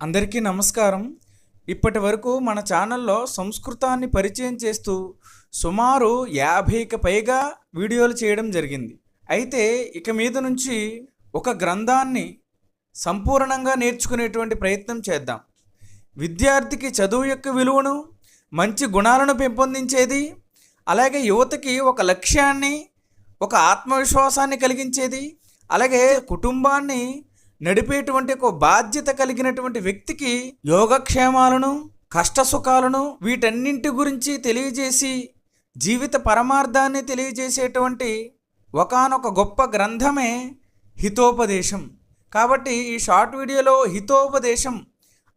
అందరికీ నమస్కారం. ఇప్పటి వరకు మన ఛానల్లో సంస్కృతాన్ని పరిచయం చేస్తూ సుమారు యాభైకి పైగా వీడియోలు చేయడం జరిగింది. అయితే ఇక మీద నుంచి ఒక గ్రంథాన్ని సంపూర్ణంగా నేర్చుకునేటువంటి ప్రయత్నం చేద్దాం. విద్యార్థికి చదువు యొక్క విలువను మంచి గుణాలను పెంపొందించేది అలాగే యువతకి ఒక లక్ష్యాన్ని ఒక ఆత్మవిశ్వాసాన్ని కలిగించేది అలాగే కుటుంబాన్ని నడిపేటువంటి ఒక బాధ్యత కలిగినటువంటి వ్యక్తికి యోగక్షేమాలను కష్టసుఖాలను వీటన్నింటి గురించి తెలియజేసి జీవిత పరమార్థాన్ని తెలియజేసేటువంటి ఒకానొక గొప్ప గ్రంథమే హితోపదేశం. కాబట్టి ఈ షార్ట్ వీడియోలో హితోపదేశం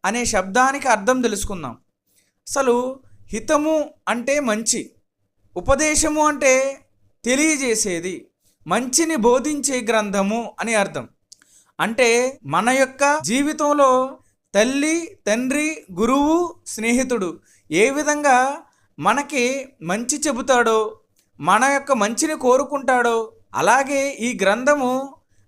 అనే శబ్దానికి అర్థం తెలుసుకుందాం. అసలు హితము అంటే మంచి ఉపదేశము అంటే తెలియజేసేది మంచిని బోధించే గ్రంథము అని అర్థం. అంటే మన యొక్క జీవితంలో తల్లి తండ్రి గురువు స్నేహితుడు ఏ విధంగా మనకి మంచి చెబుతాడో మన యొక్క మంచిని కోరుకుంటాడో అలాగే ఈ గ్రంథము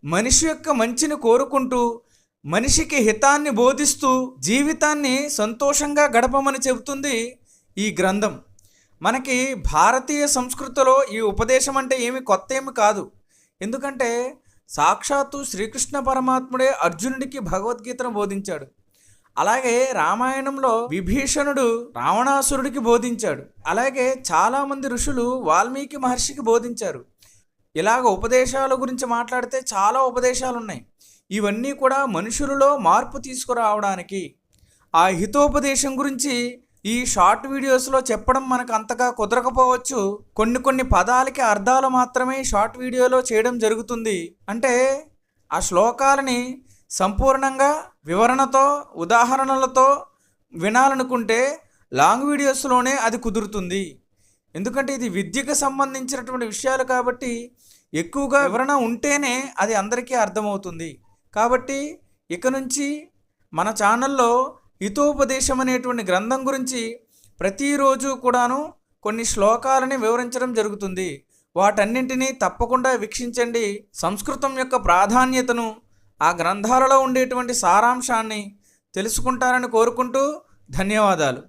మనిషి యొక్క మంచిని కోరుకుంటూ మనిషికి హితాన్ని బోధిస్తూ జీవితాన్ని సంతోషంగా గడపమని చెబుతుంది ఈ గ్రంథం. మనకి భారతీయ సంస్కృతిలో ఈ ఉపదేశం అంటే ఏమి కొత్త ఏమి కాదు. ఎందుకంటే సాక్షాత్తు శ్రీకృష్ణ పరమాత్ముడే అర్జునుడికి భగవద్గీతను బోధించాడు. అలాగే రామాయణంలో విభీషణుడు రావణాసురుడికి బోధించాడు. అలాగే చాలామంది ఋషులు వాల్మీకి మహర్షికి బోధించారు. ఇలాగ ఉపదేశాల గురించి మాట్లాడితే చాలా ఉపదేశాలు ఉన్నాయి ఇవన్నీ కూడా మనుషులలో మార్పు తీసుకురావడానికి ఆ హితోపదేశం గురించి ఈ షార్ట్ వీడియోస్లో చెప్పడం మనకు అంతగా కుదరకపోవచ్చు. కొన్ని కొన్ని పదాలకి అర్థాలు మాత్రమే షార్ట్ వీడియోలో చేయడం జరుగుతుంది. అంటే ఆ శ్లోకాలని సంపూర్ణంగా వివరణతో ఉదాహరణలతో వినాలనుకుంటే లాంగ్ వీడియోస్లోనే అది కుదురుతుంది. ఎందుకంటే ఇది విద్యకు సంబంధించినటువంటి విషయాలు కాబట్టి ఎక్కువగా వివరణ ఉంటేనే అది అందరికీ అర్థమవుతుంది. కాబట్టి ఇక నుంచి మన ఛానల్లో హితోపదేశం అనేటువంటి గ్రంథం గురించి ప్రతిరోజు కూడాను కొన్ని శ్లోకాలని వివరించడం జరుగుతుంది. వాటన్నింటినీ తప్పకుండా వీక్షించండి. సంస్కృతం యొక్క ప్రాధాన్యతను ఆ గ్రంథాలలో ఉండేటువంటి సారాంశాన్ని తెలుసుకుంటారని కోరుకుంటూ ధన్యవాదాలు.